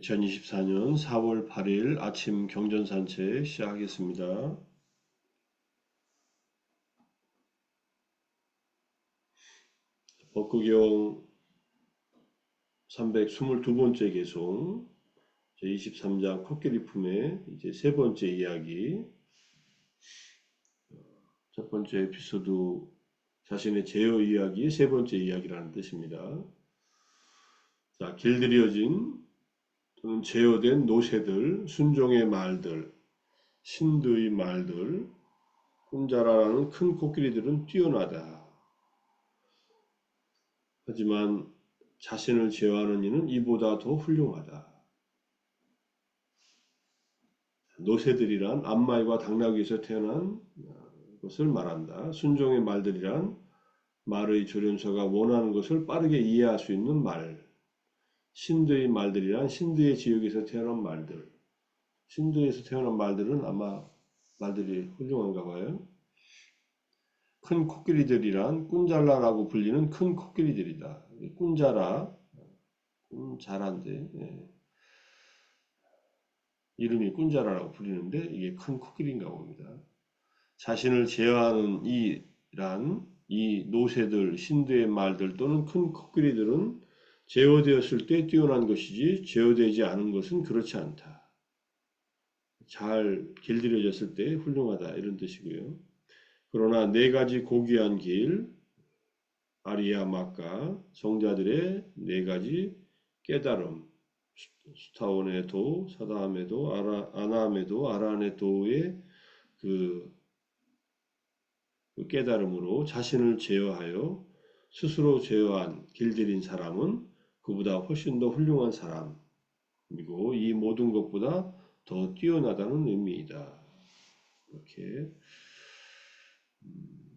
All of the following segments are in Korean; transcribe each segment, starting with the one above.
2024년 4월 8일 아침 경전 산책 시작하겠습니다. 법구경 322번째 개송 제23장 코끼리 품의 이제 세 번째 이야기 첫 번째 에피소드 자신의 제어 이야기 세 번째 이야기라는 뜻입니다. 자, 길들여진 또는 제어된 노새들, 순종의 말들, 신드의 말들, 꿈자라라는 큰 코끼리들은 뛰어나다. 하지만 자신을 제어하는 이는 이보다 더 훌륭하다. 노새들이란 암마이와 당나귀에서 태어난 것을 말한다. 순종의 말들이란 말의 조련서가 원하는 것을 빠르게 이해할 수 있는 말. 신드의 말들이란 신드의 지역에서 태어난 말들. 신드에서 태어난 말들은 아마 말들이 훌륭한가 봐요. 큰 코끼리들이란 꾼잘라라고 불리는 큰 코끼리들이다. 꾼자라, 꾼자라인데 예. 이름이 꾼자라라고 불리는데 이게 큰 코끼리인가 봅니다. 자신을 제어하는 이란 이 노새들, 신드의 말들 또는 큰 코끼리들은 제어되었을 때 뛰어난 것이지 제어되지 않은 것은 그렇지 않다. 잘 길들여졌을 때 훌륭하다 이런 뜻이고요. 그러나 네 가지 고귀한 길 아리아 마카 성자들의 네 가지 깨달음 스타원의 도, 사다함의 도, 아라, 아나함의 도, 아란의 도의 그, 그 깨달음으로 자신을 제어하여 스스로 제어한 길들인 사람은 그보다 훨씬 더 훌륭한 사람이고 이 모든 것보다 더 뛰어나다는 의미이다. 이렇게 음,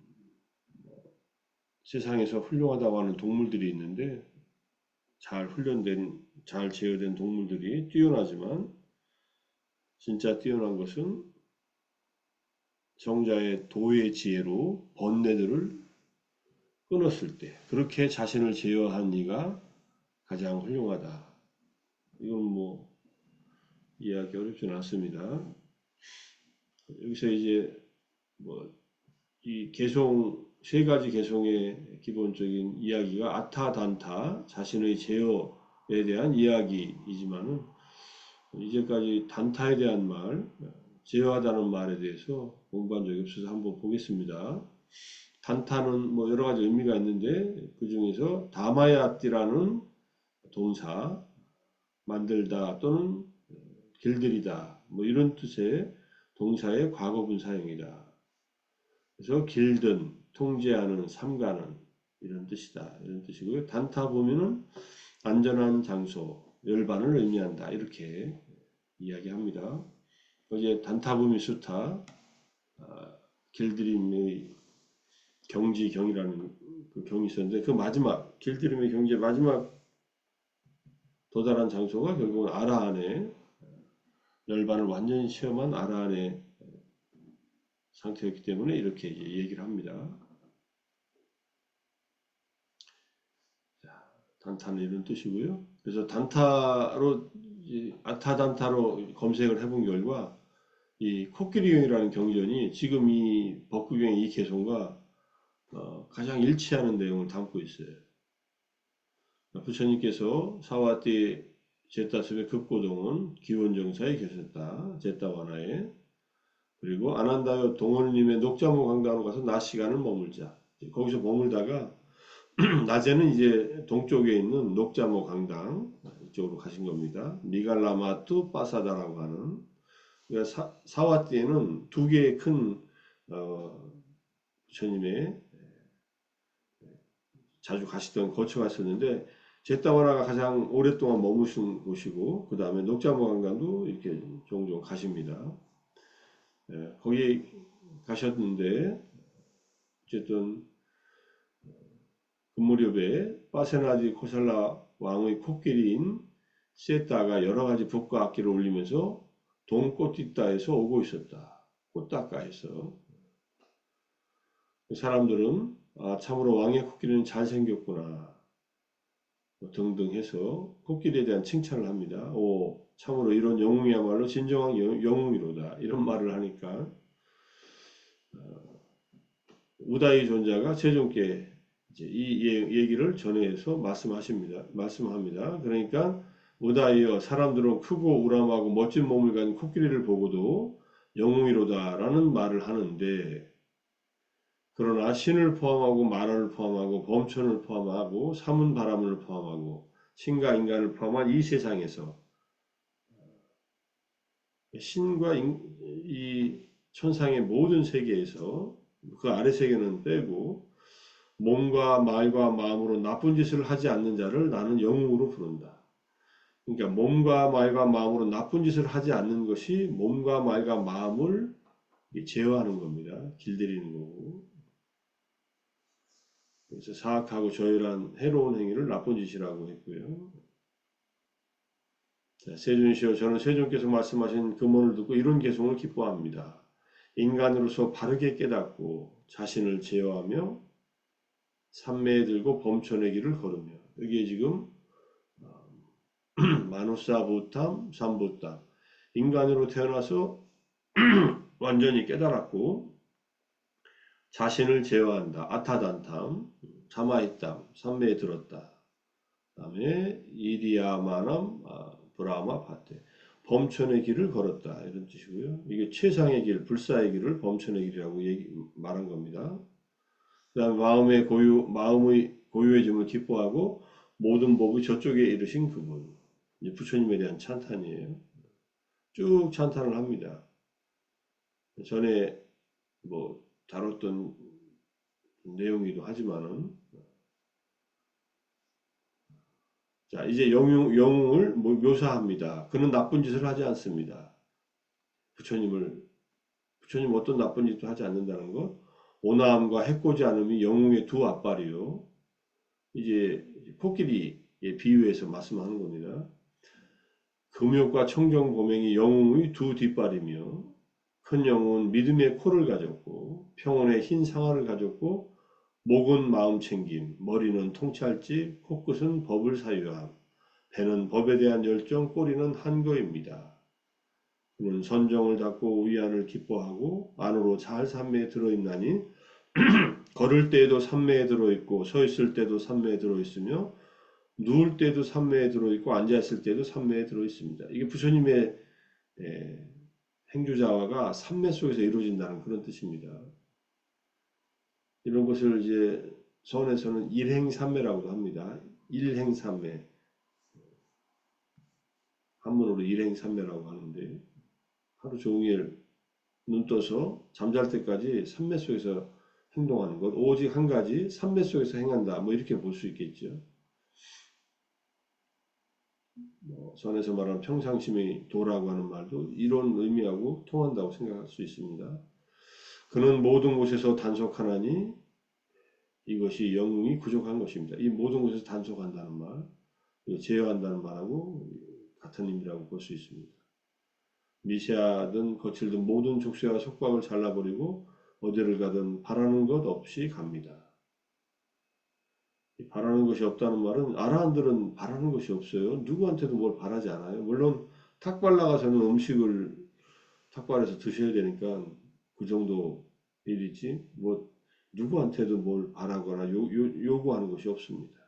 세상에서 훌륭하다고 하는 동물들이 있는데 잘 훈련된, 잘 제어된 동물들이 뛰어나지만 진짜 뛰어난 것은 정자의 도의 지혜로 번뇌들을 끊었을 때 그렇게 자신을 제어한 이가 가장 훌륭하다. 이건 뭐 이해하기 어렵지는 않습니다. 여기서 이제 뭐 이 개송 세 가지 개송의 기본적인 이야기가 아타단타 자신의 제어에 대한 이야기이지만은 이제까지 단타에 대한 말 제어하다는 말에 대해서 공부한 적이 없어서 한번 보겠습니다. 단타는 뭐 여러 가지 의미가 있는데 그 중에서 다마야띠라는 동사 만들다 또는 길들이다 뭐 이런 뜻의 동사의 과거분 사용이다. 그래서 길든 통제하는 삼가는 이런 뜻이다. 이런 뜻이고요. 단타 보면은 안전한 장소, 열반을 의미한다. 이렇게 이야기합니다. 거기에 단타부미 수타, 아, 길들임의 경지경이라는 그 경이 있었는데 그 마지막 길들임의 경지의 마지막 도달한 장소가 결국은 아라한의 열반을 완전히 체험한 아라한의 상태였기 때문에 이렇게 얘기를 합니다. 단타는 이런 뜻이고요. 그래서 단타로 아타단타로 검색을 해본 결과 이 코끼리경이라는 경전이 지금 이 법구경의 이 개성과 어, 가장 일치하는 내용을 담고 있어요. 부처님께서 사와띠 제타습의 급고동은 기원정사에 계셨다. 제타와나에. 그리고 아난다요 동원님의 녹자모 강당으로 가서 낮 시간을 머물자. 거기서 머물다가 낮에는 이제 동쪽에 있는 녹자모 강당 이쪽으로 가신 겁니다. 미갈라마투 빠사다라고 하는 그러니까 사, 와띠에는두 개의 큰 어, 부처님의 자주 가시던 거쳐 갔었는데 제타와라가 가장 오랫동안 머무신 곳이고 그 다음에 녹자모 강당도 이렇게 종종 가십니다. 예, 거기 가셨는데 어쨌든 그 무렵에 빠세나디 코살라 왕의 코끼리인 세타가 여러 가지 북과 악기를 올리면서 동꽃뒷다에서 오고 있었다. 꽃다가에서 사람들은 아, 참으로 왕의 코끼리는 잘생겼구나. 뭐 등등 해서 코끼리에 대한 칭찬을 합니다. 오, 참으로 이런 영웅이야말로 진정한 영- 영웅이로다. 이런 말을 하니까 어, 우다이 존자가 세종께 이 예- 얘기를 전해서 말씀하십니다. 말씀합니다. 그러니까 우다이여 사람들은 크고 우람하고 멋진 몸을 가진 코끼리를 보고도 영웅이로다라는 말을 하는데 그러나 신을 포함하고 만화를 포함하고 범천을 포함하고 사문 바람을 포함하고 신과 인간을 포함한 이 세상에서 신과 인- 이 천상의 모든 세계에서 그 아래 세계는 빼고 몸과 말과 마음으로 나쁜 짓을 하지 않는 자를 나는 영웅으로 부른다. 그러니까 몸과 말과 마음으로 나쁜 짓을 하지 않는 것이 몸과 말과 마음을 제어하는 겁니다. 길들이는 거고. 그래서 사악하고 저열한 해로운 행위를 나쁜 짓이라고 했고요. 자, 세존이시여 저는 세존께서 말씀하신 금언을 듣고 이런 개송을 기뻐합니다. 인간으로서 바르게 깨닫고 자신을 제어하며 삼매에 들고 범천의 길을 걸으며 여기에 지금 어, 마누사 부탐 삼부탐 인간으로 태어나서 완전히 깨달았고 자신을 제어한다 아타단탐 사마이탐 삼매에 들었다 그 다음에 이디야마남 아, 브라마 파테 범천의 길을 걸었다 이런 뜻이고요 이게 최상의 길 불사의 길을 범천의 길이라고 얘기, 말한 겁니다. 그 다음 마음의 고유 마음의 고유해짐을 기뻐하고 모든 법이 저쪽에 이르신 그분 이제 부처님에 대한 찬탄이에요. 쭉 찬탄을 합니다. 전에 뭐 다뤘던 내용이기도 하지만은 자 이제 영웅 영웅을 뭐 묘사합니다. 그는 나쁜 짓을 하지 않습니다. 부처님을 부처님 어떤 나쁜 짓도 하지 않는다는 것. 오남과 해코지 않음이 영웅의 두 앞발이요. 이제 코끼리에 비유해서 말씀하는 겁니다. 금욕과 청정 고맹이 영웅의 두 뒷발이며 큰 영웅은 믿음의 코를 가졌고 평온의 흰 상아를 가졌고 목은 마음 챙김, 머리는 통찰지, 코끝은 법을 사유함, 배는 법에 대한 열정, 꼬리는 한거입니다. 그는 선정을 닦고 위안을 기뻐하고 안으로 잘 삼매에 들어있나니 걸을 때에도 삼매에 들어있고 서 있을 때도 삼매에 들어있으며 누울 때도 삼매에 들어있고 앉아 있을 때도 삼매에 들어있습니다. 이게 부처님의 예, 행주자화가 삼매 속에서 이루어진다는 그런 뜻입니다. 이런 것을 이제 서원에서는 일행삼매라고도 합니다. 일행삼매 한문으로 일행삼매라고 하는데 하루 종일 눈 떠서 잠잘 때까지 삼매 속에서 행동하는 것 오직 한 가지 삼매 속에서 행한다 뭐 이렇게 볼 수 있겠죠. 뭐 선에서 말하는 평상심의 도라고 하는 말도 이런 의미하고 통한다고 생각할 수 있습니다. 그는 모든 곳에서 단속하나니 이것이 영웅이 부족한 것입니다. 이 모든 곳에서 단속한다는 말, 제어한다는 말하고 같은 의미라고 볼 수 있습니다. 미세하든 거칠든 모든 족쇄와 속박을 잘라버리고 어디를 가든 바라는 것 없이 갑니다. 이 바라는 것이 없다는 말은 아라한들은 바라는 것이 없어요. 누구한테도 뭘 바라지 않아요. 물론 탁발 나가서는 음식을 탁발에서 드셔야 되니까 그 정도 일이지 뭐 누구한테도 뭘 바라거나 요, 요, 요구하는 것이 없습니다.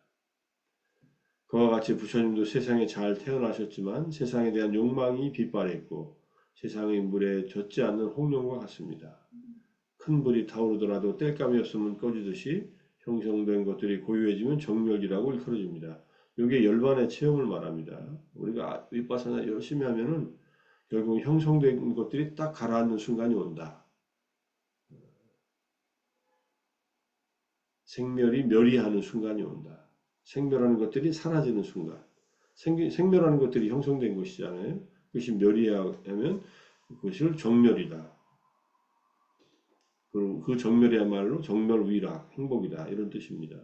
그와 같이 부처님도 세상에 잘 태어나셨지만 세상에 대한 욕망이 빗발했고 세상의 물에 젖지 않는 홍룡과 같습니다. 큰 불이 타오르더라도 땔감이 없으면 꺼지듯이 형성된 것들이 고유해지면 정멸이라고 일컬어집니다. 이게 열반의 체험을 말합니다. 우리가 윗바사나 열심히 하면은 결국 형성된 것들이 딱 가라앉는 순간이 온다. 생멸이 멸이하는 순간이 온다. 생멸하는 것들이 사라지는 순간. 생, 생멸하는 것들이 형성된 것이잖아요. 그것이 멸이하면 그것을 정멸이다. 그, 그 정멸이야말로 정멸 위락, 행복이다. 이런 뜻입니다.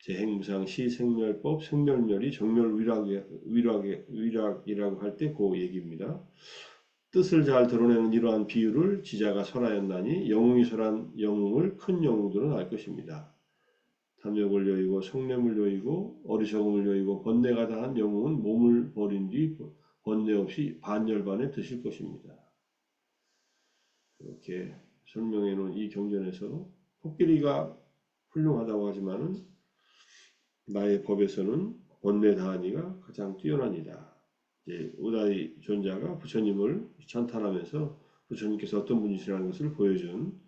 재행무상 시생멸법 생멸멸이 정멸 위락, 위락, 위락이라고 할 때 그 얘기입니다. 뜻을 잘 드러내는 이러한 비유를 지자가 설하였나니 영웅이 설한 영웅을 큰 영웅들은 알 것입니다. 탐욕을 여의고 성냄을 여의고 어리석음을 여의고 번뇌가 다한 영웅은 몸을 버린 뒤 번뇌 없이 반열반에 드실 것입니다. 이렇게 설명해 놓은 이 경전에서 코끼리가 훌륭하다고 하지만은 나의 법에서는 번뇌 다하니가 가장 뛰어나니다. 이제 오다이 존자가 부처님을 찬탄하면서 부처님께서 어떤 분이시라는 것을 보여준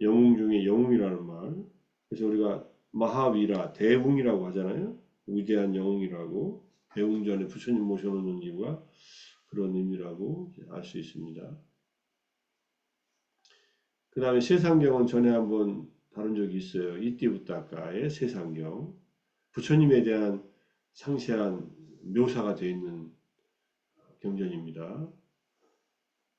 영웅 중에 영웅이라는 말. 그래서 우리가 마하위라 대웅이라고 하잖아요. 위대한 영웅이라고 대웅전에 부처님 모셔놓는 이유가 그런 의미라고 알 수 있습니다. 그 다음에 세상경은 전에 한번 다룬 적이 있어요. 이띠부따까의 세상경. 부처님에 대한 상세한 묘사가 되어 있는 경전입니다.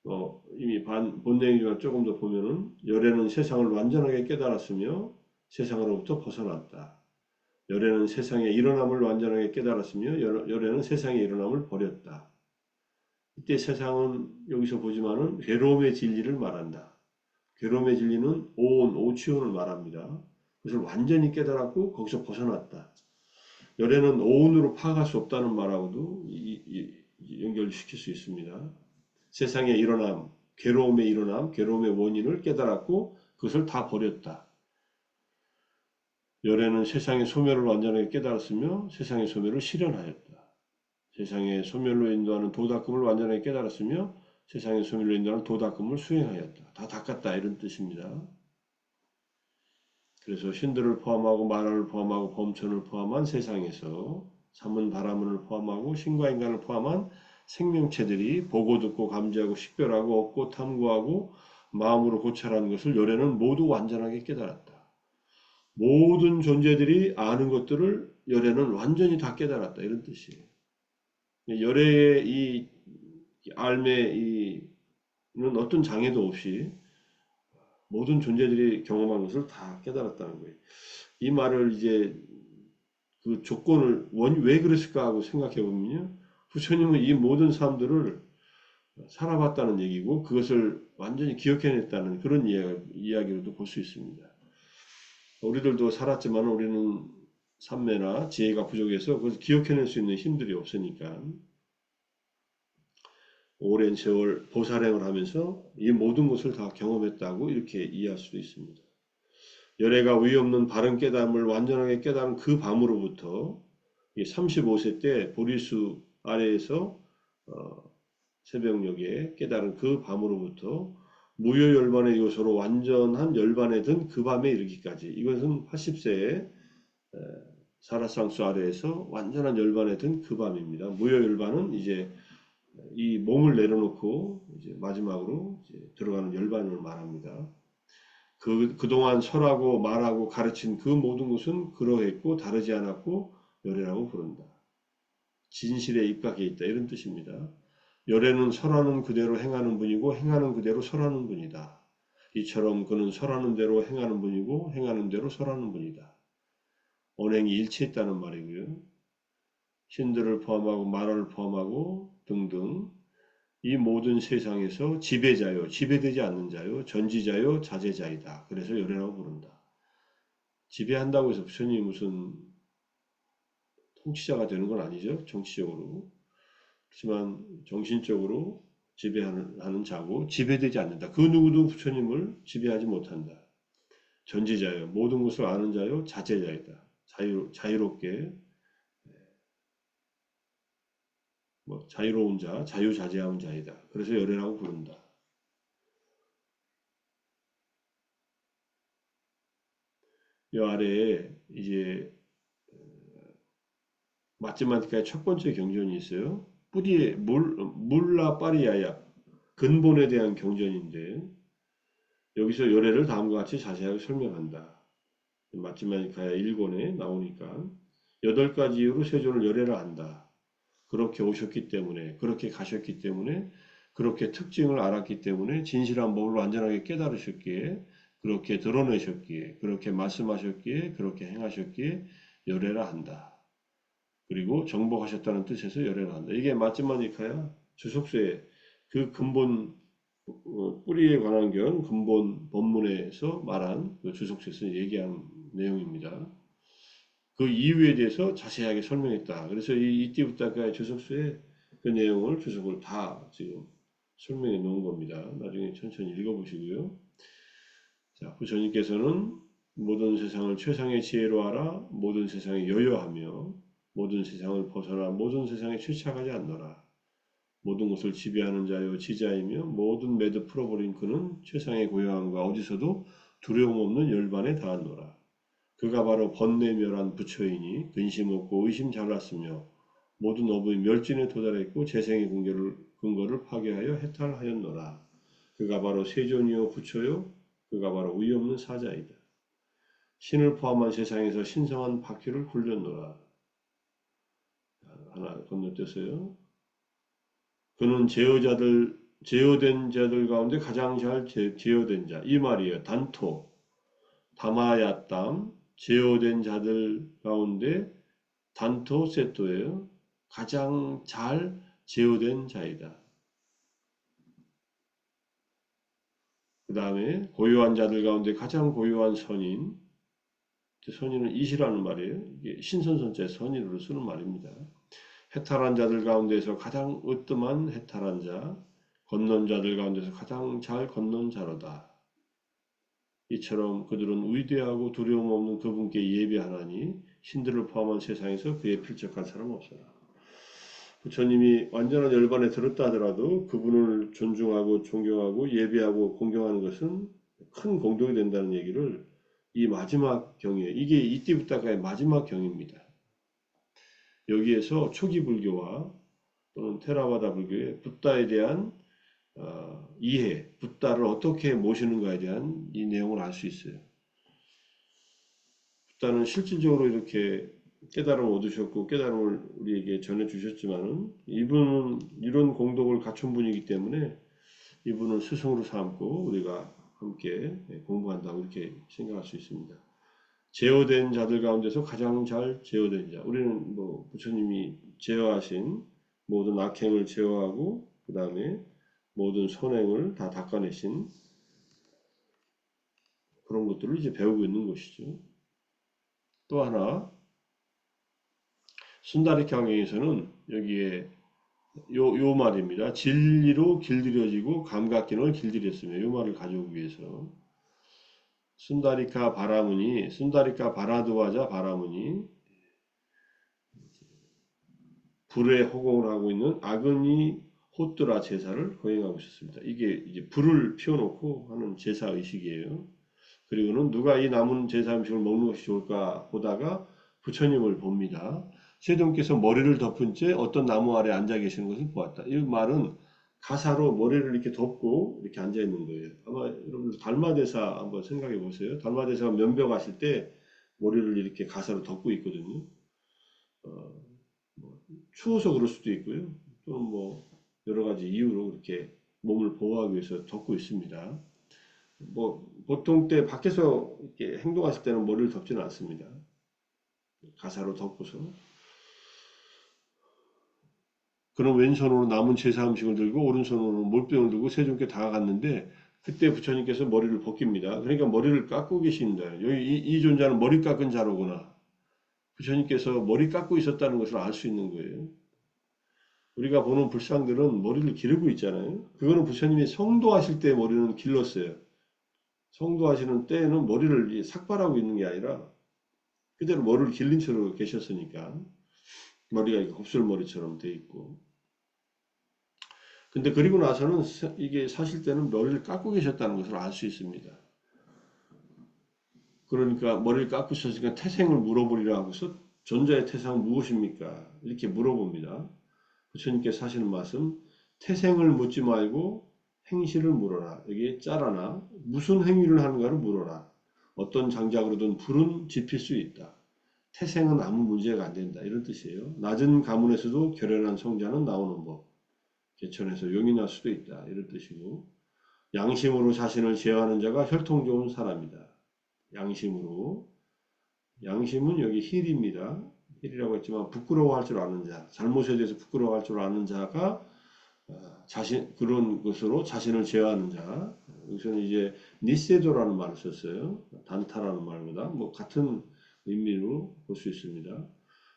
어, 이미 반, 본내용을 조금 더 보면은 열애는 세상을 완전하게 깨달았으며 세상으로부터 벗어났다. 열애는 세상의 일어남을 완전하게 깨달았으며 열, 열애는 세상의 일어남을 버렸다. 이때 세상은 여기서 보지만은 괴로움의 진리를 말한다. 괴로움의 진리는 오온, 오치온을 말합니다. 그것을 완전히 깨달았고 거기서 벗어났다. 열애는 오온으로 파악할 수 없다는 말하고도 이, 이, 연결시킬 수 있습니다. 세상의 일어남, 괴로움의 일어남, 괴로움의 원인을 깨달았고 그것을 다 버렸다. 열애는 세상의 소멸을 완전하게 깨달았으며 세상의 소멸을 실현하였다. 세상의 소멸로 인도하는 도닦음을 완전하게 깨달았으며 세상의 소멸로 인도하는 도닦음을 수행하였다. 다 닦았다 이런 뜻입니다. 그래서 신들을 포함하고 만화를 포함하고 범천을 포함한 세상에서 삼은 바라문을 포함하고 신과 인간을 포함한 생명체들이 보고 듣고 감지하고 식별하고 얻고 탐구하고 마음으로 고찰하는 것을 열애는 모두 완전하게 깨달았다. 모든 존재들이 아는 것들을 열애는 완전히 다 깨달았다. 이런 뜻이에요. 열애의 이 알매 이는 어떤 장애도 없이 모든 존재들이 경험한 것을 다 깨달았다는 거예요. 이 말을 이제 그 조건을 원, 왜 그랬을까 하고 생각해 보면요. 부처님은 이 모든 사람들을 살아봤다는 얘기고 그것을 완전히 기억해냈다는 그런 이야기, 로도 볼 수 있습니다. 우리들도 살았지만 우리는 삼매나 지혜가 부족해서 그것을 기억해낼 수 있는 힘들이 없으니까 오랜 세월 보살행을 하면서 이 모든 것을 다 경험했다고 이렇게 이해할 수도 있습니다. 열애가 위 없는 바른 깨달음을 완전하게 깨달은 그 밤으로부터 35세 때 보리수 아래에서 어, 새벽녘에 깨달은 그 밤으로부터 무효 열반의 요소로 완전한 열반에 든 그 밤에 이르기까지 이것은 80세에 사라상수 아래에서 완전한 열반에 든 그 밤입니다. 무효 열반은 이제 이 몸을 내려놓고 이제 마지막으로 이제 들어가는 열반을 말합니다. 그, 그동안 설하고 말하고 가르친 그 모든 것은 그러했고 다르지 않았고 열애라고 부른다. 진실에 입각해 있다. 이런 뜻입니다. 열애는 설하는 그대로 행하는 분이고 행하는 그대로 설하는 분이다. 이처럼 그는 설하는 대로 행하는 분이고 행하는 대로 설하는 분이다. 언행이 일치했다는 말이고요. 신들을 포함하고 만화를 포함하고 등등 이 모든 세상에서 지배자요, 지배되지 않는 자요, 전지자요, 자제자이다. 그래서 열애라고 부른다. 지배한다고 해서 부처님이 무슨 통치자가 되는 건 아니죠. 정치적으로. 그렇지만 정신적으로 지배하는 자고 지배되지 않는다. 그 누구도 부처님을 지배하지 못한다. 전지자요. 모든 것을 아는 자요. 자제자이다. 자유, 자유롭게 뭐 자유로운 자, 자유자재한 자이다. 그래서 열애라고 부른다. 이 아래에 이제 마지막까지 첫 번째 경전이 있어요. 뿌리에 물, 물라 파리야야 근본에 대한 경전인데 여기서 열애를 다음과 같이 자세하게 설명한다. 마지막가야 1권에 나오니까 여덟 가지 이유로 세존을 열애를 한다. 그렇게 오셨기 때문에 그렇게 가셨기 때문에 그렇게 특징을 알았기 때문에 진실한 법을 완전하게 깨달으셨기에 그렇게 드러내셨기에 그렇게 말씀하셨기에 그렇게 행하셨기에 열애라 한다. 그리고 정복하셨다는 뜻에서 열애라 한다. 이게 마지막이카야 주석서의 그 근본 어, 뿌리에 관한 견 근본 법문에서 말한 그 주석서에서 얘기한 내용입니다. 그 이유에 대해서 자세하게 설명했다. 그래서 이 이띠부타카의 주석수에 그 내용을 주석을 다 지금 설명해 놓은 겁니다. 나중에 천천히 읽어보시고요. 자, 부처님께서는 모든 세상을 최상의 지혜로 알아 모든 세상에 여여하며 모든 세상을 벗어나 모든 세상에 최착하지 않노라. 모든 것을 지배하는 자요 지자이며 모든 매듭 풀어버린 그는 최상의 고요함과 어디서도 두려움 없는 열반에 닿았노라. 그가 바로 번뇌멸한 부처이니 근심 없고 의심 잘났으며 모든 업의 멸진에 도달했고 재생의 근거를, 근거를 파괴하여 해탈하였노라. 그가 바로 세존이요 부처요 그가 바로 의 없는 사자이다. 신을 포함한 세상에서 신성한 바퀴를 굴렸노라. 하나 건너뛰었어요. 그는 제어자들 제어된 자들 가운데 가장 잘 제, 제어된 자. 이 말이에요. 단토, 다마야땀, 제어된 자들 가운데 단토 세토예요. 가장 잘 제어된 자이다. 그 다음에 고요한 자들 가운데 가장 고요한 선인. 선인은 이시라는 말이에요. 이게 신선선자 선인으로 쓰는 말입니다. 해탈한 자들 가운데서 가장 으뜸한 해탈한 자, 건넌 자들 가운데서 가장 잘 건넌 자로다. 이처럼 그들은 위대하고 두려움 없는 그분께 예배하나니 신들을 포함한 세상에서 그에 필적한 사람 없어라. 부처님이 완전한 열반에 들었다 하더라도 그분을 존중하고 존경하고 예배하고 공경하는 것은 큰 공덕이 된다는 얘기를 이 마지막 경에 이게 이때부터가의 마지막 경입니다. 여기에서 초기 불교와 또는 테라바다 불교의 붓다에 대한 어, 이해, 붓다를 어떻게 모시는가에 대한 이 내용을 알 수 있어요. 붓다는 실질적으로 이렇게 깨달음을 얻으셨고 깨달음을 우리에게 전해주셨지만은 이분은 이런 공덕을 갖춘 분이기 때문에 이분을 스승으로 삼고 우리가 함께 공부한다고 이렇게 생각할 수 있습니다. 제어된 자들 가운데서 가장 잘 제어된 자. 우리는 뭐 부처님이 제어하신 모든 악행을 제어하고 그 다음에 모든 선행을 다 닦아내신 그런 것들을 이제 배우고 있는 것이죠. 또 하나 순다리 경영에서는 여기에 요, 요 말입니다. 진리로 길들여지고 감각기능을 길들였으며 요 말을 가져오기 위해서 순다리카 바라무니 순다리카 바라두와자 바라무니 불에 호공을 하고 있는 아그니 호뚜라 제사를 거행하고 있었습니다. 이게 이제 불을 피워놓고 하는 제사 의식이에요. 그리고는 누가 이 남은 제사 음식을 먹는 것이 좋을까 보다가 부처님을 봅니다. 세종께서 머리를 덮은 채 어떤 나무 아래 앉아 계시는 것을 보았다. 이 말은 가사로 머리를 이렇게 덮고 이렇게 앉아 있는 거예요. 아마 여러분들 달마대사 한번 생각해 보세요. 달마대사가 면벽 하실 때 머리를 이렇게 가사로 덮고 있거든요. 어, 뭐 추워서 그럴 수도 있고요. 또는 뭐 여러 가지 이유로 이렇게 몸을 보호하기 위해서 덮고 있습니다. 뭐 보통 때 밖에서 이렇게 행동하실 때는 머리를 덮지는 않습니다. 가사로 덮고서 그럼 왼손으로 남은 제사 음식을 들고 오른손으로 몰병을 들고 세종께 다가갔는데 그때 부처님께서 머리를 벗깁니다. 그러니까 머리를 깎고 계십니다. 여기 이, 이 존재는 머리 깎은 자로구나. 부처님께서 머리 깎고 있었다는 것을 알 수 있는 거예요. 우리가 보는 불상들은 머리를 기르고 있잖아요. 그거는 부처님이 성도하실 때 머리는 길렀어요. 성도하시는 때에는 머리를 삭발하고 있는 게 아니라 그대로 머리를 길린 채로 계셨으니까 머리가 곱슬머리처럼 돼 있고 근데 그리고 나서는 이게 사실 때는 머리를 깎고 계셨다는 것을 알 수 있습니다. 그러니까 머리를 깎고 있으니까 태생을 물어보리라 하고서 존자의 태생은 무엇입니까? 이렇게 물어봅니다. 부처님께서 하시는 말씀 태생을 묻지 말고 행실을 물어라. 여기 짜라나 무슨 행위를 하는가를 물어라. 어떤 장작으로든 불은 지필 수 있다. 태생은 아무 문제가 안 된다. 이런 뜻이에요. 낮은 가문에서도 결연한 성자는 나오는 법. 개천에서 용이 날 수도 있다. 이런 뜻이고 양심으로 자신을 제어하는 자가 혈통 좋은 사람이다. 양심으로 양심은 여기 힐입니다. 힐이라고 했지만 부끄러워할 줄 아는 자, 잘못에 대해서 부끄러워할 줄 아는 자가 어, 자신 그런 것으로 자신을 제어하는 자. 여기서는 이제 니세도라는 말을 썼어요. 단타라는 말보다 뭐 같은 의미로 볼 수 있습니다.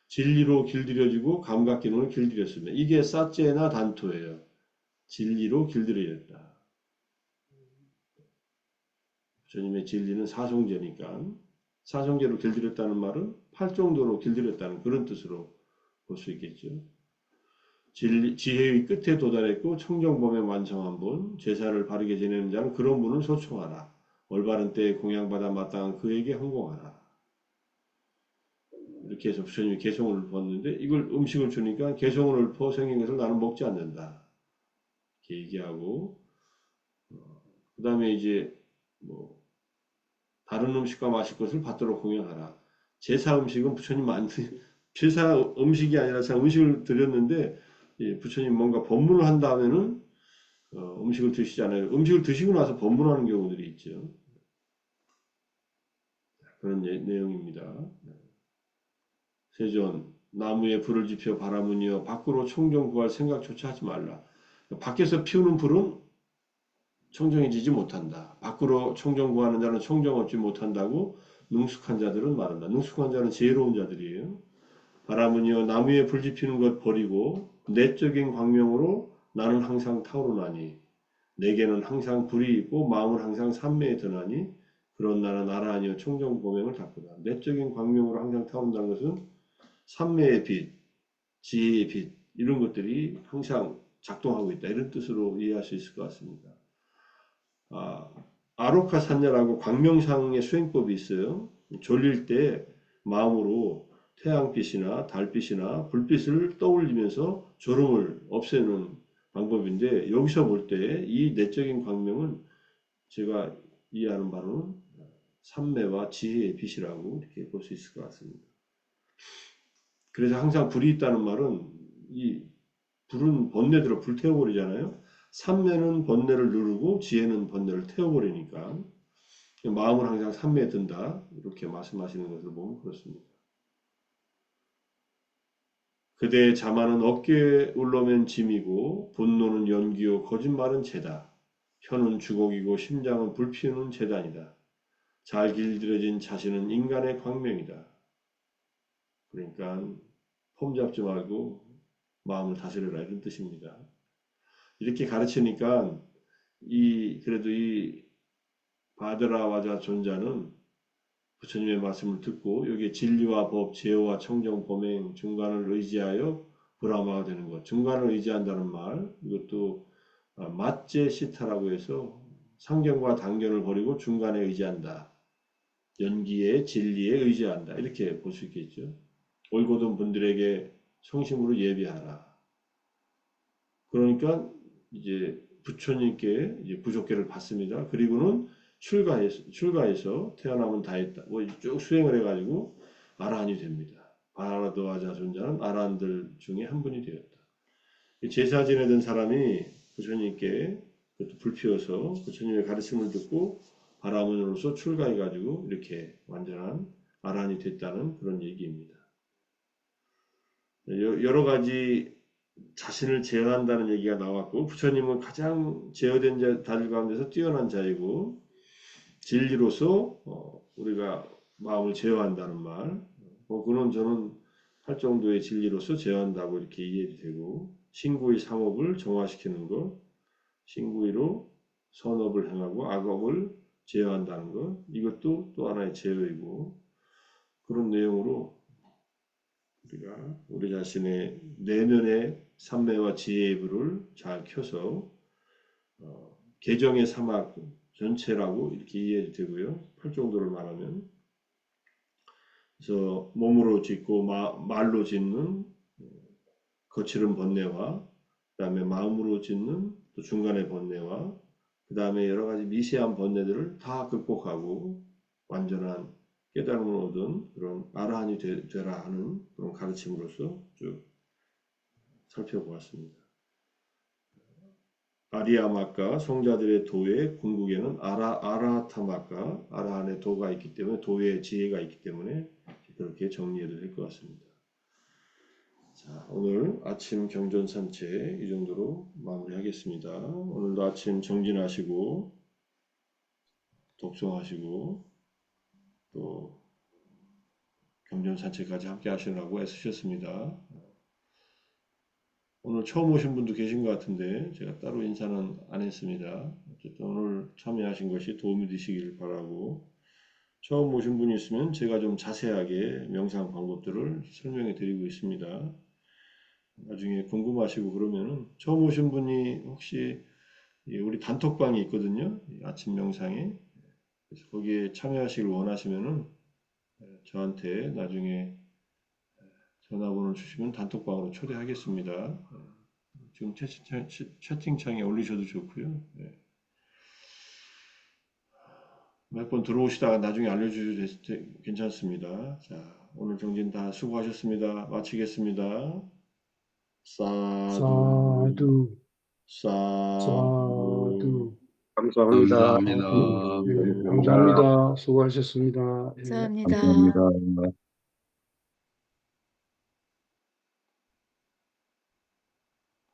진리로 길들여지고 감각 기능을 길들였습니다. 이게 사제나 단토예요. 진리로 길들여졌다. 주님의 진리는 사성제니까 사성제로 길들였다는 말은 팔 정도로 길들였다는 그런 뜻으로 볼 수 있겠죠. 지혜의 끝에 도달했고 청정범에 완성한 분, 제사를 바르게 지내는 자는 그런 분을 소총하라. 올바른 때에 공양받아 마땅한 그에게 헌공하라. 이렇게 해서 부처님이 개성을 읊었는데 이걸 음식을 주니까 개성을 읊어 생긴 것을 나는 먹지 않는다. 이렇게 얘기하고 어, 그 다음에 이제 뭐 다른 음식과 마실 것을 받도록 공양하라. 제사 음식은 부처님 만든 제사 음식이 아니라 제가 음식을 드렸는데 예, 부처님 뭔가 법문을 한 다음에는 어, 음식을 드시잖아요. 음식을 드시고 나서 법문하는 경우들이 있죠. 그런 예, 내용입니다. 세존 나무에 불을 지펴 바라무니여 밖으로 청정 구할 생각조차 하지 말라. 밖에서 피우는 불은 청정해지지 못한다. 밖으로 청정 구하는 자는 청정 얻지 못한다고 능숙한 자들은 말한다. 능숙한 자는 지혜로운 자들이에요. 바라무니여 나무에 불 지피는 것 버리고 내적인 광명으로 나는 항상 타오르나니 내게는 항상 불이 있고 마음은 항상 삼매에 드나니 그런 나는 아라하니여 청정 보명을 닦고다. 내적인 광명으로 항상 타오른다는 것은 삼매의 빛, 지혜의 빛 이런 것들이 항상 작동하고 있다. 이런 뜻으로 이해할 수 있을 것 같습니다. 아, 아로카 산녀라고 광명상의 수행법이 있어요. 졸릴 때 마음으로 태양빛이나 달빛이나 불빛을 떠올리면서 졸음을 없애는 방법인데 여기서 볼 때 이 내적인 광명은 제가 이해하는 바로는 삼매와 지혜의 빛이라고 이렇게 볼 수 있을 것 같습니다. 그래서 항상 불이 있다는 말은 이 불은 번뇌들을 불태워버리잖아요. 삼매는 번뇌를 누르고 지혜는 번뇌를 태워버리니까 마음은 항상 삼매에 든다 이렇게 말씀하시는 것을 보면 그렇습니다. 그대의 자만은 어깨에 올라면 짐이고 분노는 연기요 거짓말은 죄다. 혀는 주곡이고 심장은 불피우는 재단이다. 잘 길들여진 자신은 인간의 광명이다. 그러니까 폼 잡지 말고 마음을 다스려라 이런 뜻입니다. 이렇게 가르치니까 이 그래도 이 바드라와자 존자는 부처님의 말씀을 듣고 여기에 진리와 법, 제어와 청정, 범행 중간을 의지하여 브라마가 되는 것. 중간을 의지한다는 말 이것도 아, 맞제 시타라고 해서 상견과 단견을 버리고 중간에 의지한다. 연기에 진리에 의지한다. 이렇게 볼 수 있겠죠. 올곧은 분들에게 성심으로 예비하라. 그러니까 이제 부처님께 이제 부족계를 받습니다. 그리고는 출가해서, 출가해서 태어나면 다 했다. 뭐 쭉 수행을 해가지고 아라한이 됩니다. 바라도아자 존자는 아라한들 중에 한 분이 되었다. 제사 지내던 사람이 부처님께 불피워서 부처님의 가르침을 듣고 바라문으로서 출가해가지고 이렇게 완전한 아란이 됐다는 그런 얘기입니다. 여러 가지 자신을 제어한다는 얘기가 나왔고 부처님은 가장 제어된 자들 가운데서 뛰어난 자이고 진리로서 어, 우리가 마음을 제어한다는 말, 어, 그는 저는 할 정도의 진리로서 제어한다고 이렇게 이해되고 신구의 상업을 정화시키는 것, 신구의로 선업을 행하고 악업을 제어한다는 것, 이것도 또 하나의 제어이고 그런 내용으로 우리가 우리 자신의 내면의 삼매와 불을 잘 켜서 어, 개정의 사막 전체라고 이렇게 이해 되고요. 팔정도를 말하면 그래서 몸으로 짓고 마, 말로 짓는 거칠은 번뇌와 그 다음에 마음으로 짓는 또 중간의 번뇌와 그 다음에 여러 가지 미세한 번뇌들을 다 극복하고 완전한 깨달음을 얻은 그런 아라한이 되, 라 하는 그런 가르침으로서 쭉 살펴보았습니다. 아리아마카 성자들의 도의 궁극에는 아라 아라타마카 아라한의 도가 있기 때문에 도의 지혜가 있기 때문에 그렇게 정리해도 될 것 같습니다. 자, 오늘 아침 경전 산책 이 정도로 마무리하겠습니다. 오늘도 아침 정진하시고 독송하시고 또 경전 산책까지 함께 하시느라고 애쓰셨습니다. 오늘 처음 오신 분도 계신 것 같은데 제가 따로 인사는 안 했습니다. 어쨌든 오늘 참여하신 것이 도움이 되시길 바라고 처음 오신 분이 있으면 제가 좀 자세하게 명상 방법들을 설명해 드리고 있습니다. 나중에 궁금하시고 그러면은 처음 오신 분이 혹시 예, 우리 단톡방이 있거든요. 이 아침 명상에 그래서 거기에 참여하시길 원하시면은 예, 저한테 나중에 전화번호 주시면 단톡방으로 초대하겠습니다. 예, 지금 채팅창, 채팅창에 올리셔도 좋고요. 예. 몇번 들어오시다가 나중에 알려주셔도 되- 괜찮습니다. 자, 오늘 정진 다 수고하셨습니다. 마치겠습니다. 사두, 사두. 감사합니다. 감사합니다. 예, 감사합니다. 수고하셨습니다. 예. 감사합니다. 감사합니다.